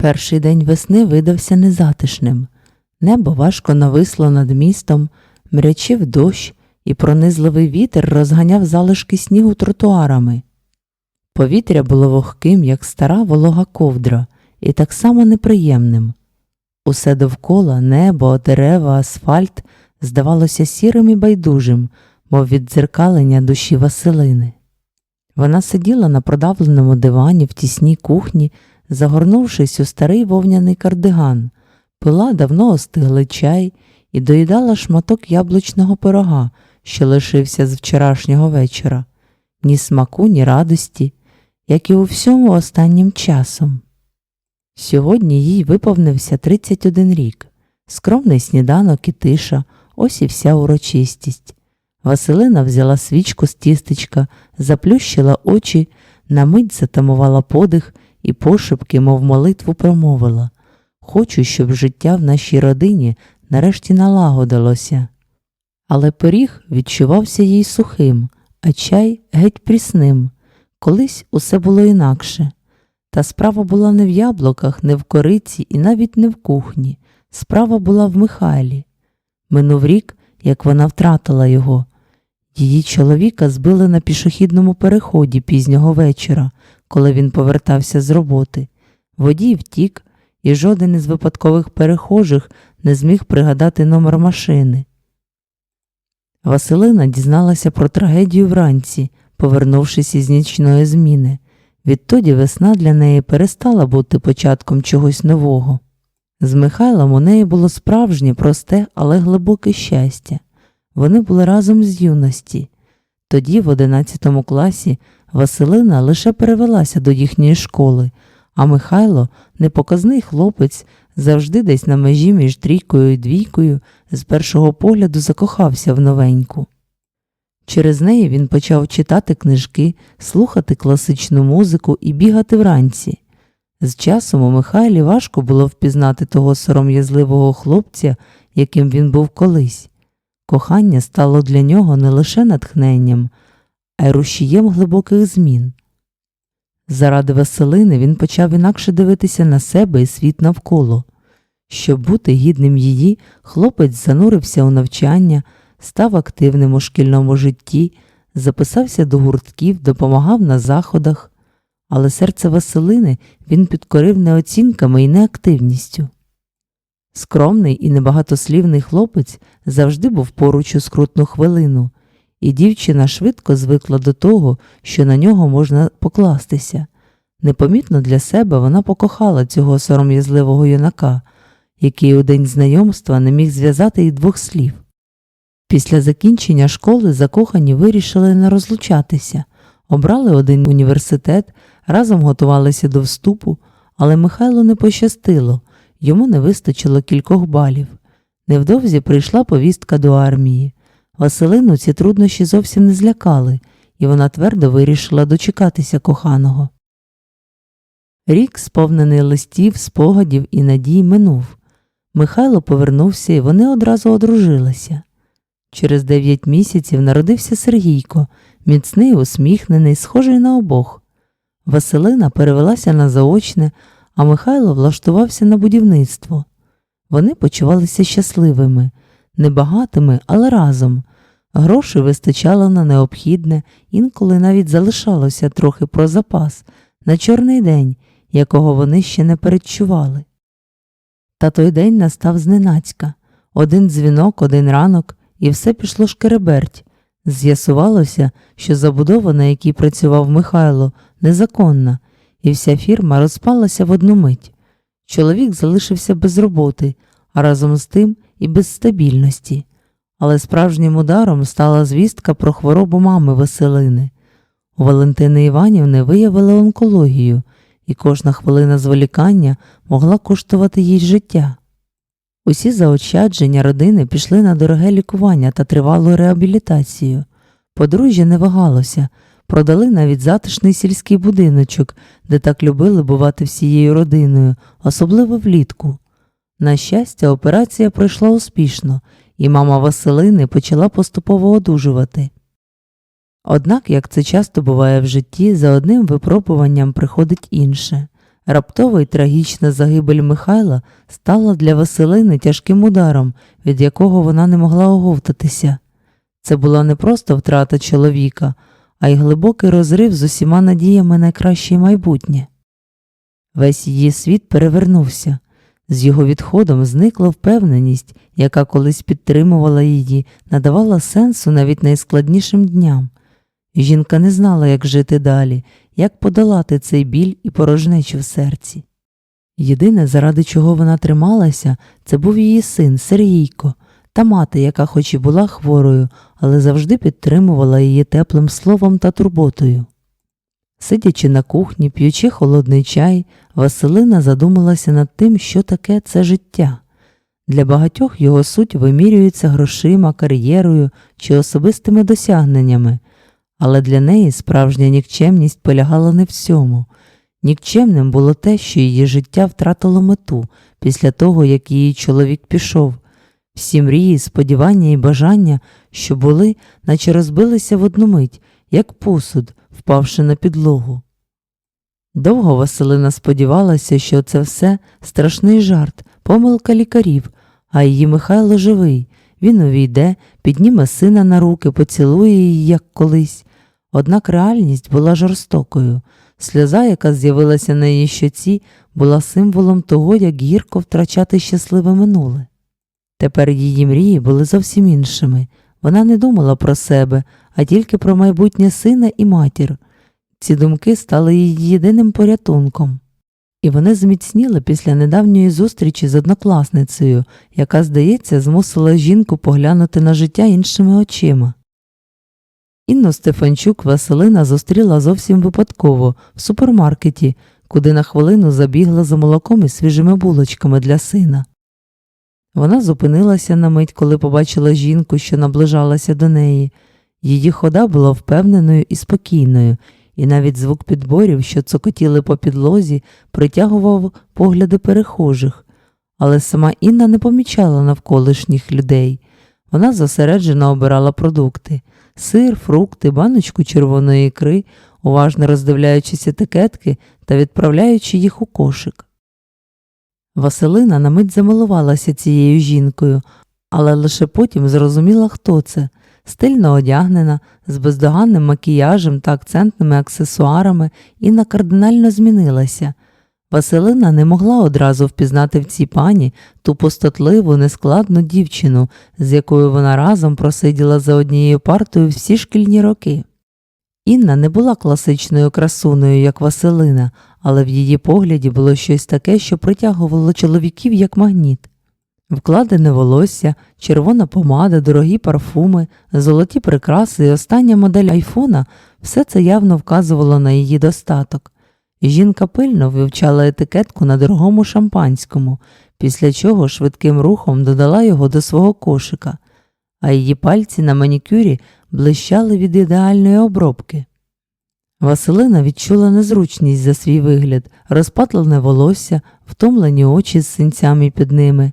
Перший день весни видався незатишним. Небо важко нависло над містом, мрячив дощ, і пронизливий вітер розганяв залишки снігу тротуарами. Повітря було вогким, як стара волога ковдра, і так само неприємним. Усе довкола небо, дерева, асфальт здавалося сірим і байдужим, мов віддзеркалення душі Василини. Вона сиділа на продавленому дивані в тісній кухні, загорнувшись у старий вовняний кардиган, пила давно остиглий чай і доїдала шматок яблучного пирога, що лишився з вчорашнього вечора, ні смаку, ні радості, як і у всьому останнім часом. Сьогодні їй виповнився 31 рік, скромний сніданок і тиша, ось і вся урочистість. Василина взяла свічку з тістечка, заплющила очі, на мить затамувала подих і пошепки, мов молитву, промовила Хочу, щоб життя в нашій родині нарешті налагодилося. Але пиріг відчувався їй сухим, а чай геть прісним. Колись усе було інакше. Та справа була не в яблуках, не в кориці і навіть не в кухні. Справа була в Михайлі. Минув рік, як вона втратила його. Її чоловіка збили на пішохідному переході пізнього вечора, коли він повертався з роботи. Водій втік, і жоден із випадкових перехожих не зміг пригадати номер машини. Василина дізналася про трагедію вранці, повернувшись із нічної зміни. Відтоді весна для неї перестала бути початком чогось нового. З Михайлом у неї було справжнє, просте, але глибоке щастя. Вони були разом з юності. Тоді, в одинадцятому класі, Василина лише перевелася до їхньої школи, а Михайло, непоказний хлопець, завжди десь на межі між трійкою і двійкою, з першого погляду закохався в новеньку. Через неї він почав читати книжки, слухати класичну музику і бігати вранці. З часом у Михайлі важко було впізнати того сором'язливого хлопця, яким він був колись. Кохання стало для нього не лише натхненням, а й рушієм глибоких змін. Заради Василини він почав інакше дивитися на себе і світ навколо. Щоб бути гідним її, хлопець занурився у навчання, став активним у шкільному житті, записався до гуртків, допомагав на заходах, але серце Василини він підкорив не оцінками і не активністю. Скромний і небагатослівний хлопець завжди був поруч у скрутну хвилину, і дівчина швидко звикла до того, що на нього можна покластися. Непомітно для себе вона покохала цього сором'язливого юнака, який у день знайомства не міг зв'язати й двох слів. Після закінчення школи закохані вирішили не розлучатися, обрали один університет, разом готувалися до вступу, але Михайлу не пощастило, йому не вистачило кількох балів. Невдовзі прийшла повістка до армії. Василину ці труднощі зовсім не злякали, і вона твердо вирішила дочекатися коханого. Рік, сповнений листів, спогадів і надій, минув. Михайло повернувся, і вони одразу одружилися. Через дев'ять місяців народився Сергійко, міцний, усміхнений, схожий на обох. Василина перевелася на заочне, а Михайло влаштувався на будівництво. Вони почувалися щасливими, небагатими, але разом. Грошей вистачало на необхідне, інколи навіть залишалося трохи про запас на чорний день, якого вони ще не передчували. Та той день настав зненацька один дзвінок, один ранок, і все пішло шкереберть. З'ясувалося, що забудова, на якій працював Михайло, незаконна, і вся фірма розпалася в одну мить. Чоловік залишився без роботи, а разом з тим і без стабільності. Але справжнім ударом стала звістка про хворобу мами Василини. У Валентини Іванівни виявили онкологію, і кожна хвилина зволікання могла коштувати їй життя. Усі заощадження родини пішли на дороге лікування та тривалу реабілітацію. Подружжя не вагалося, продали навіть затишний сільський будиночок, де так любили бувати всією родиною, особливо влітку. На щастя, операція пройшла успішно, і мама Василини почала поступово одужувати. Однак, як це часто буває в житті, за одним випробуванням приходить інше. Раптова і трагічна загибель Михайла стала для Василини тяжким ударом, від якого вона не могла оговтатися. Це була не просто втрата чоловіка, а й глибокий розрив з усіма надіями на краще майбутнє. Весь її світ перевернувся. З його відходом зникла впевненість, яка колись підтримувала її, надавала сенсу навіть найскладнішим дням. Жінка не знала, як жити далі, як подолати цей біль і порожнечу в серці. Єдине, заради чого вона трималася, це був її син Сергійко та мати, яка хоч і була хворою, але завжди підтримувала її теплим словом та турботою. Сидячи на кухні, п'ючи холодний чай, Василина задумалася над тим, що таке це життя. Для багатьох його суть вимірюється грошима, кар'єрою чи особистими досягненнями, але для неї справжня нікчемність полягала не в цьому. Нікчемним було те, що її життя втратило мету після того, як її чоловік пішов. Всі мрії, сподівання і бажання, що були, наче розбилися в одну мить, як посуд, впавши на підлогу. Довго Василина сподівалася, що це все страшний жарт, помилка лікарів, а її Михайло живий. Він увійде, підніме сина на руки, поцілує її, як колись. Однак реальність була жорстокою. Сльоза, яка з'явилася на її щоці, була символом того, як гірко втрачати щасливе минуле. Тепер її мрії були зовсім іншими. Вона не думала про себе, а тільки про майбутнє сина і матір. Ці думки стали її єдиним порятунком. І вони зміцніли після недавньої зустрічі з однокласницею, яка, здається, змусила жінку поглянути на життя іншими очима. Інну Стефанчук Василина зустріла зовсім випадково в супермаркеті, куди на хвилину забігла за молоком і свіжими булочками для сина. Вона зупинилася на мить, коли побачила жінку, що наближалася до неї. Її хода була впевненою і спокійною, і навіть звук підборів, що цокотіли по підлозі, притягував погляди перехожих. Але сама Інна не помічала навколишніх людей. Вона зосереджено обирала продукти сир, фрукти, баночку червоної ікри, уважно роздивляючись етикетки та відправляючи їх у кошик. Василина на мить замилувалася цією жінкою, але лише потім зрозуміла, хто це стильно одягнена, з бездоганним макіяжем та акцентними аксесуарами, Інна кардинально змінилася. Василина не могла одразу впізнати в цій пані ту пустотливу, нескладну дівчину, з якою вона разом просиділа за однією партою всі шкільні роки. Інна не була класичною красуною, як Василина, але в її погляді було щось таке, що притягувало чоловіків як магніт. Вкладене волосся, червона помада, дорогі парфуми, золоті прикраси і остання модель айфона все це явно вказувало на її достаток. Жінка пильно вивчала етикетку на дорогому шампанському, після чого швидким рухом додала його до свого кошика, а її пальці на манікюрі блищали від ідеальної обробки. Василина відчула незручність за свій вигляд, розпатлене волосся, втомлені очі з синцями під ними.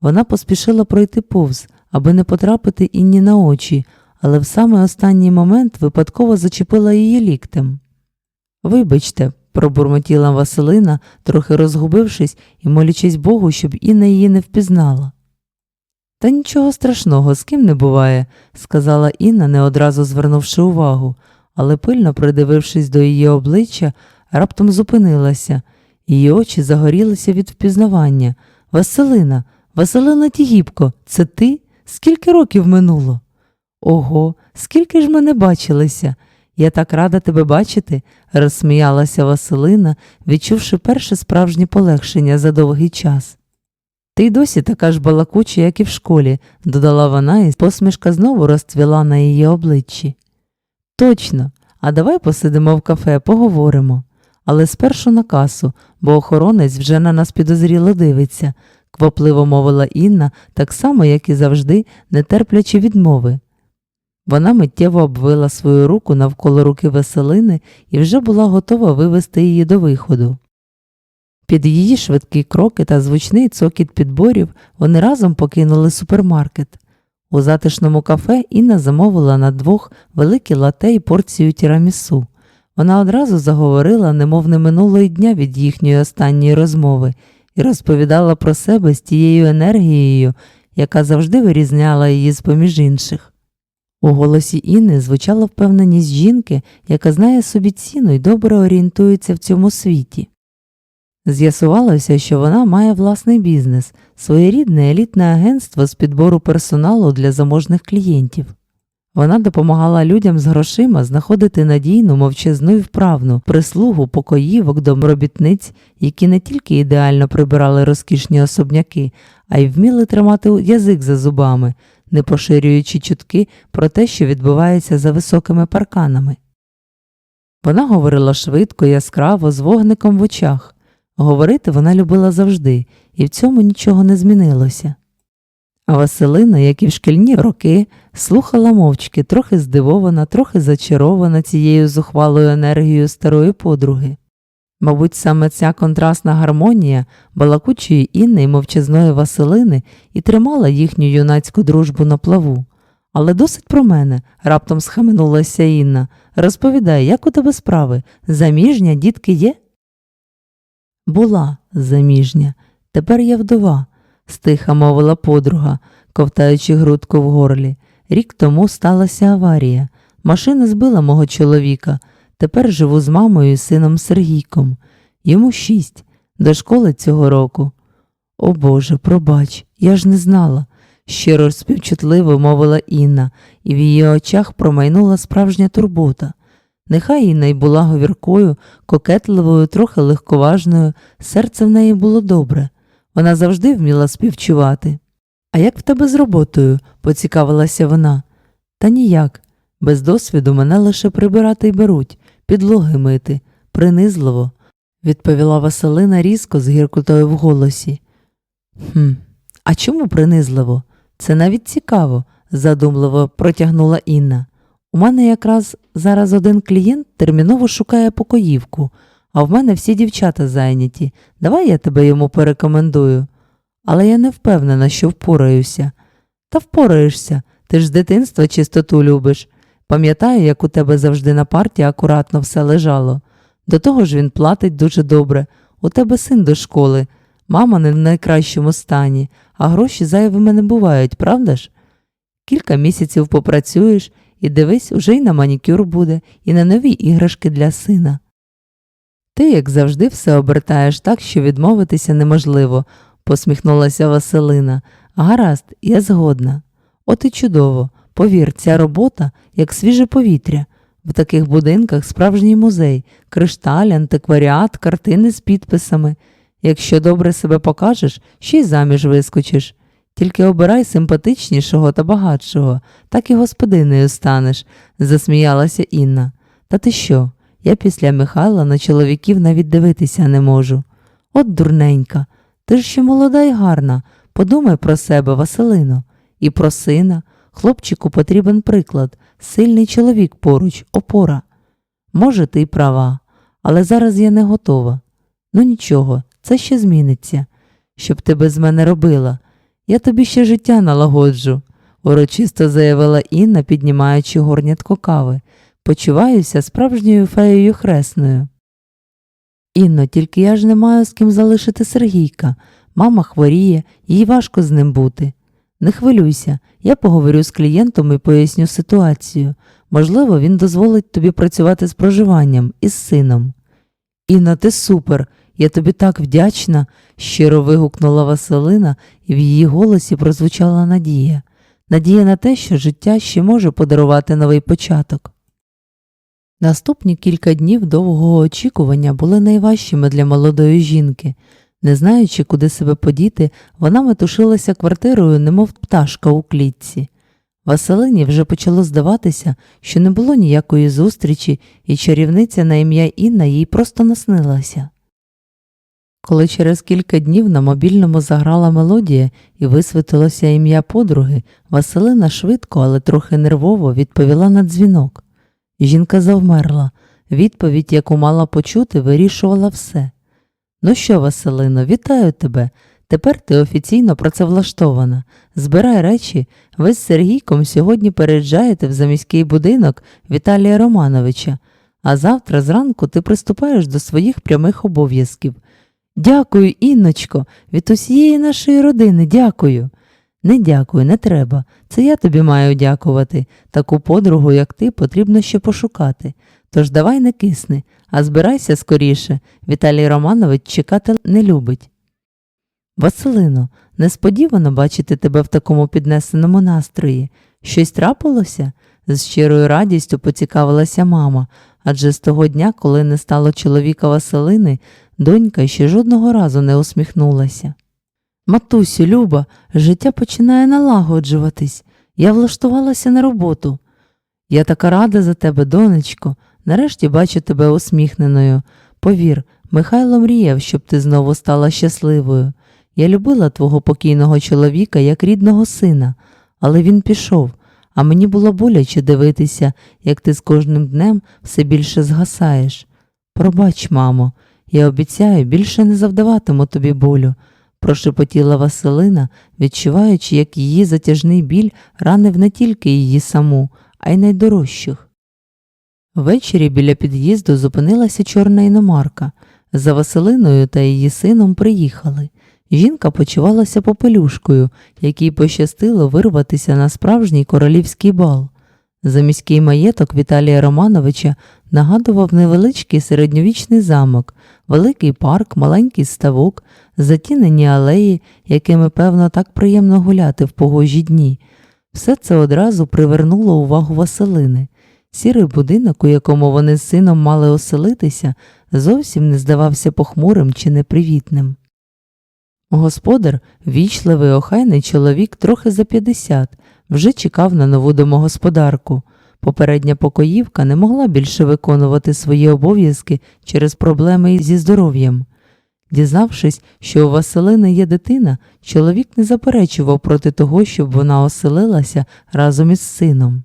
Вона поспішила пройти повз, аби не потрапити інні на очі, але в саме останній момент випадково зачепила її ліктем. Вибачте, пробурмотіла Василина, трохи розгубившись і молячись Богу, щоб Інна її не впізнала. Та нічого страшного, з ким не буває, сказала Інна, не одразу звернувши увагу, але пильно придивившись до її обличчя, раптом зупинилася, її очі загорілися від впізнавання. Василина, Василина Тігіпко, це ти? Скільки років минуло? Ого, скільки ж ми не бачилися. Я так рада тебе бачити, розсміялася Василина, відчувши перше справжнє полегшення за довгий час. Ти й досі така ж балакуча, як і в школі, додала вона, і посмішка знову розцвіла на її обличчі. Точно, а давай посидимо в кафе, поговоримо. Але спершу на касу, бо охоронець вже на нас підозріло дивиться, квапливо мовила Інна, так само, як і завжди, не терплячи відмови. Вона миттєво обвила свою руку навколо руки Веселини і вже була готова вивести її до виходу. Під її швидкі кроки та звучний цокіт підборів вони разом покинули супермаркет. У затишному кафе Інна замовила на двох великі лате і порцію тірамісу. Вона одразу заговорила, немов не минуло й дня від їхньої останньої розмови, і розповідала про себе з тією енергією, яка завжди вирізняла її з поміж інших. У голосі Інни звучала впевненість жінки, яка знає собі ціну і добре орієнтується в цьому світі. З'ясувалося, що вона має власний бізнес, своєрідне елітне агентство з підбору персоналу для заможних клієнтів. Вона допомагала людям з грошима знаходити надійну, мовчазну і вправну прислугу покоївок, домробітниць, які не тільки ідеально прибирали розкішні особняки, а й вміли тримати язик за зубами, не поширюючи чутки про те, що відбувається за високими парканами. Вона говорила швидко, яскраво, з вогником в очах. Говорити вона любила завжди, і в цьому нічого не змінилося. А Василина, як і в шкільні роки, слухала мовчки, трохи здивована, трохи зачарована цією зухвалою енергією старої подруги. Мабуть, саме ця контрастна гармонія балакучої Інни і мовчазної Василини і тримала їхню юнацьку дружбу на плаву. Але досить про мене, раптом схаменулася Інна. Розповідай, як у тебе справи? Заміжня, дітки є? Була заміжня, тепер я вдова, стиха мовила подруга, ковтаючи грудку в горлі. Рік тому сталася аварія. Машина збила мого чоловіка. Тепер живу з мамою і сином Сергійком. Йому шість, до школи цього року. О Боже, пробач, я ж не знала, щиро співчутливо мовила Інна, і в її очах промайнула справжня турбота. Нехай Інна й була говіркою, кокетливою, трохи легковажною, серце в неї було добре. Вона завжди вміла співчувати. А як в тебе з роботою? поцікавилася вона. Та ніяк. Без досвіду мене лише прибирати й беруть, підлоги мити, принизливо, відповіла Василина різко з гіркотою в голосі. «Хм, а чому принизливо? Це навіть цікаво, задумливо протягнула Інна. У мене якраз зараз один клієнт терміново шукає покоївку, а в мене всі дівчата зайняті. Давай я тебе йому порекомендую. Але я не впевнена, що впораюся. Та впораєшся, ти ж з дитинства чистоту любиш. Пам'ятаю, як у тебе завжди на парті акуратно все лежало. До того ж він платить дуже добре. У тебе син до школи, мама не в найкращому стані, а гроші зайвими не бувають, правда ж? Кілька місяців попрацюєш і дивись, уже й на манікюр буде, і на нові іграшки для сина. Ти, як завжди, все обертаєш так, що відмовитися неможливо, посміхнулася Василина. Гаразд, я згодна. От і чудово. Повір, ця робота як свіже повітря. В таких будинках справжній музей, кришталь, антикваріат, картини з підписами. Якщо добре себе покажеш, ще й заміж вискочиш. Тільки обирай симпатичнішого та багатшого, так і господинею станеш, засміялася Інна. Та ти що? Я після Михайла на чоловіків навіть дивитися не можу. От дурненька, ти ж ще молода й гарна. Подумай про себе, Василино, і про сина. Хлопчику потрібен приклад, сильний чоловік поруч, опора. Може, ти й права, але зараз я не готова. Ну нічого, це ще зміниться. Щоб ти без мене робила. Я тобі ще життя налагоджу, урочисто заявила Інна, піднімаючи горнятко кави. Почуваюся справжньою феєю хресною. Інно, тільки я ж не маю з ким залишити Сергійка. Мама хворіє, їй важко з ним бути. Не хвилюйся, я поговорю з клієнтом і поясню ситуацію. Можливо, він дозволить тобі працювати з проживанням із сином. Інна, ти супер, я тобі так вдячна, щиро вигукнула Василина, і в її голосі прозвучала надія. Надія на те, що життя ще може подарувати новий початок. Наступні кілька днів довгого очікування були найважчими для молодої жінки. Не знаючи, куди себе подіти, вона метушилася квартирою, немов пташка у клітці. Василині вже почало здаватися, що не було ніякої зустрічі, і чарівниця на ім'я Інна їй просто наснилася. Коли через кілька днів на мобільному заграла мелодія і висвітилося ім'я подруги, Василина швидко, але трохи нервово відповіла на дзвінок. Жінка завмерла. Відповідь, яку мала почути, вирішувала все. Ну що, Василино, вітаю тебе. Тепер ти офіційно працевлаштована. Збирай речі, ви з Сергійком сьогодні переїжджаєте в заміський будинок Віталія Романовича. а завтра зранку ти приступаєш до своїх прямих обов'язків. Дякую, Інночко, від усієї нашої родини дякую. Не дякую, не треба. Це я тобі маю дякувати. Таку подругу, як ти, потрібно ще пошукати. Тож давай не кисни, а збирайся скоріше. Віталій Романович чекати не любить. Василино, несподівано бачити тебе в такому піднесеному настрої. Щось трапилося? З щирою радістю поцікавилася мама, адже з того дня, коли не стало чоловіка Василини, донька ще жодного разу не усміхнулася. Матусю, Люба, життя починає налагоджуватись. Я влаштувалася на роботу. Я така рада за тебе, донечко. Нарешті бачу тебе усміхненою. Повір, Михайло мріяв, щоб ти знову стала щасливою. Я любила твого покійного чоловіка як рідного сина, але він пішов, а мені було боляче дивитися, як ти з кожним днем все більше згасаєш. Пробач, мамо, я обіцяю, більше не завдаватиму тобі болю, прошепотіла Василина, відчуваючи, як її затяжний біль ранив не тільки її саму, а й найдорожчих. Ввечері біля під'їзду зупинилася чорна іномарка. За Василиною та її сином приїхали. Жінка почувалася попелюшкою, якій пощастило вирватися на справжній королівський бал. Заміський маєток Віталія Романовича нагадував невеличкий середньовічний замок, великий парк, маленький ставок, затінені алеї, якими, певно, так приємно гуляти в погожі дні. Все це одразу привернуло увагу Василини. Сірий будинок, у якому вони з сином мали оселитися, зовсім не здавався похмурим чи непривітним. Господар, вічливий охайний чоловік трохи за 50, вже чекав на нову домогосподарку. Попередня покоївка не могла більше виконувати свої обов'язки через проблеми зі здоров'ям. Дізнавшись, що у Василини є дитина, чоловік не заперечував проти того, щоб вона оселилася разом із сином.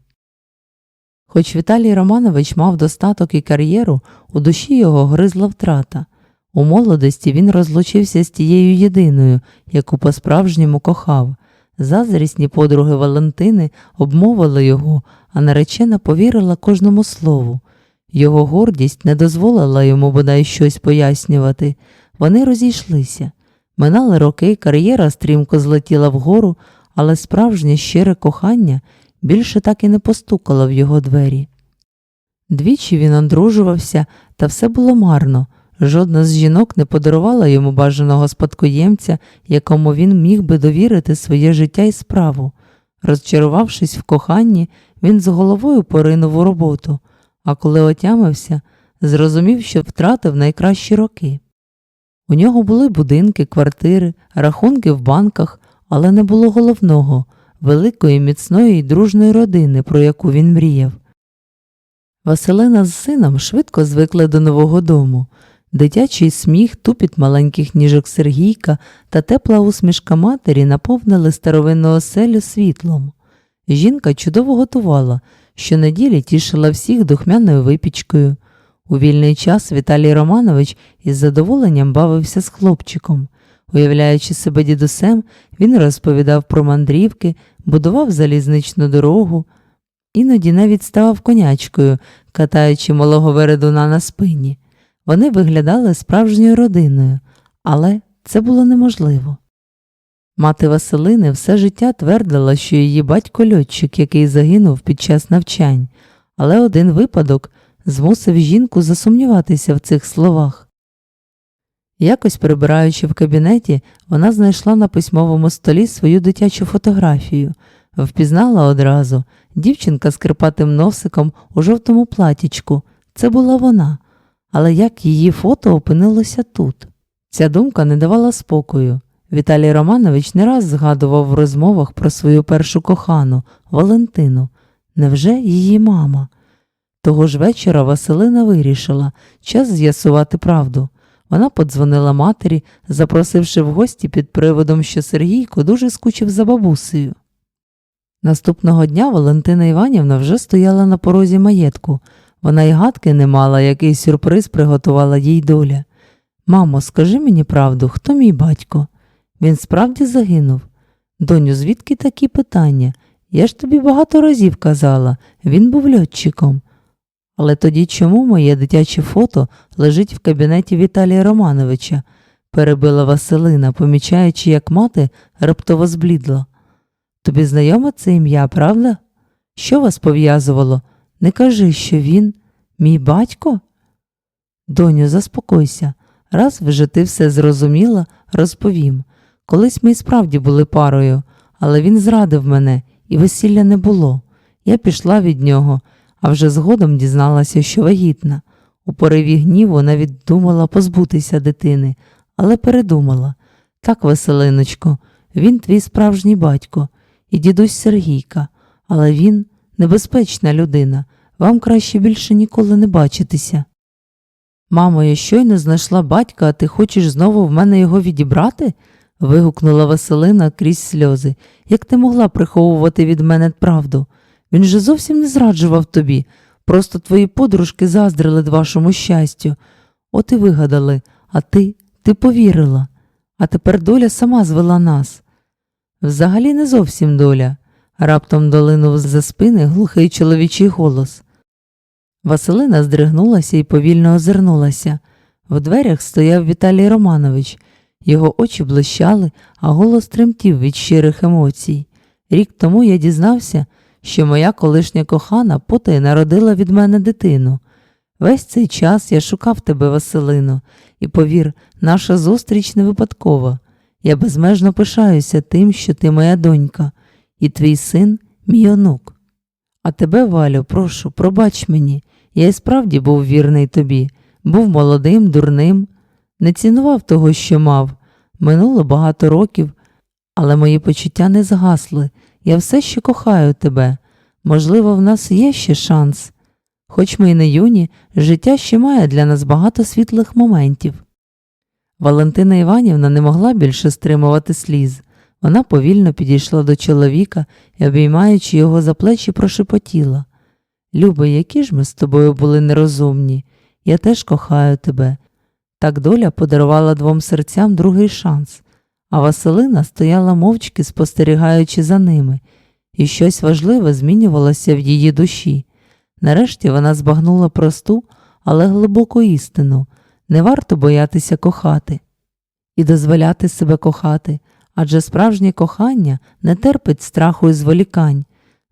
Хоч Віталій Романович мав достаток і кар'єру, у душі його гризла втрата. У молодості він розлучився з тією єдиною, яку по-справжньому кохав. Зазрісні подруги Валентини обмовили його, а наречена повірила кожному слову. Його гордість не дозволила йому бодай щось пояснювати. Вони розійшлися. Минали роки, кар'єра стрімко злетіла вгору, але справжнє щире кохання більше так і не постукало в його двері. Двічі він одружувався, та все було марно. Жодна з жінок не подарувала йому бажаного спадкоємця, якому він міг би довірити своє життя і справу. Розчарувавшись в коханні, він з головою поринув у роботу, а коли отямився, зрозумів, що втратив найкращі роки. У нього були будинки, квартири, рахунки в банках, але не було головного великої, міцної і дружної родини, про яку він мріяв. Василина з сином швидко звикли до нового дому. Дитячий сміх, тупіт маленьких ніжок Сергійка та тепла усмішка матері наповнили старовинну оселю світлом. Жінка чудово готувала, щонеділі тішила всіх духмяною випічкою. У вільний час Віталій Романович із задоволенням бавився з хлопчиком. Уявляючи себе дідусем, він розповідав про мандрівки, будував залізничну дорогу, іноді навіть ставав конячкою, катаючи малого вередуна на спині. Вони виглядали справжньою родиною, але це було неможливо. Мати Василини все життя твердила, що її батько льотчик, який загинув під час навчань, але один випадок змусив жінку засумніватися в цих словах. Якось прибираючи в кабінеті, вона знайшла на письмовому столі свою дитячу фотографію, впізнала одразу дівчинка з кирпатим носиком у жовтому платічку. Це була вона. Але як її фото опинилося тут? Ця думка не давала спокою. Віталій Романович не раз згадував в розмовах про свою першу кохану Валентину. Невже її мама? Того ж вечора Василина вирішила час з'ясувати правду. Вона подзвонила матері, запросивши в гості під приводом, що Сергійко дуже скучив за бабусею. Наступного дня Валентина Іванівна вже стояла на порозі маєтку. Вона й гадки не мала, який сюрприз приготувала їй доля. Мамо, скажи мені правду, хто мій батько? Він справді загинув. Доню, звідки такі питання? Я ж тобі багато разів казала, він був льотчиком. Але тоді чому моє дитяче фото лежить в кабінеті Віталія Романовича? перебила Василина, помічаючи, як мати раптово зблідла. Тобі знайоме це ім'я, правда? Що вас пов'язувало? Не кажи, що він мій батько? Доню, заспокойся. Раз вже ти все зрозуміла, розповім. Колись ми й справді були парою, але він зрадив мене, і весілля не було. Я пішла від нього, а вже згодом дізналася, що вагітна. У пориві гніву навіть думала позбутися дитини, але передумала. Так, Василиночко, він твій справжній батько і дідусь Сергійка, але він небезпечна людина. Вам краще більше ніколи не бачитися. Мамо, я щойно знайшла батька, а ти хочеш знову в мене його відібрати? вигукнула Василина крізь сльози. Як ти могла приховувати від мене правду? Він же зовсім не зраджував тобі. Просто твої подружки заздрили вашому щастю. От і вигадали, а ти, ти повірила. А тепер доля сама звела нас. Взагалі не зовсім доля. Раптом долинув за спини глухий чоловічий голос. Василина здригнулася і повільно озирнулася. В дверях стояв Віталій Романович. Його очі блищали, а голос тремтів від щирих емоцій. Рік тому я дізнався, що моя колишня кохана потай народила від мене дитину. Весь цей час я шукав тебе, Василино, і повір, наша зустріч не випадкова. Я безмежно пишаюся тим, що ти моя донька, і твій син мій онук. А тебе, Валю, прошу, пробач мені, я і справді був вірний тобі, був молодим, дурним, не цінував того, що мав. Минуло багато років, але мої почуття не згасли. Я все ще кохаю тебе. Можливо, в нас є ще шанс. Хоч ми й не юні, життя ще має для нас багато світлих моментів. Валентина Іванівна не могла більше стримувати сліз. Вона повільно підійшла до чоловіка і, обіймаючи його за плечі, прошепотіла. Любо, які ж ми з тобою були нерозумні. Я теж кохаю тебе. Так доля подарувала двом серцям другий шанс, а Василина стояла мовчки, спостерігаючи за ними, і щось важливе змінювалося в її душі. Нарешті вона збагнула просту, але глибоку істину не варто боятися кохати і дозволяти себе кохати, адже справжнє кохання не терпить страху і зволікань.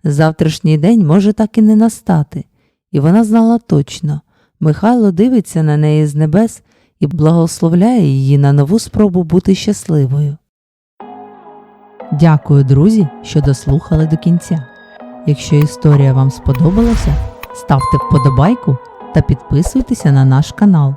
Завтрашній день може так і не настати, і вона знала точно Михайло дивиться на неї з небес і благословляє її на нову спробу бути щасливою. Дякую, друзі, що дослухали до кінця. Якщо історія вам сподобалася, ставте вподобайку та підписуйтеся на наш канал.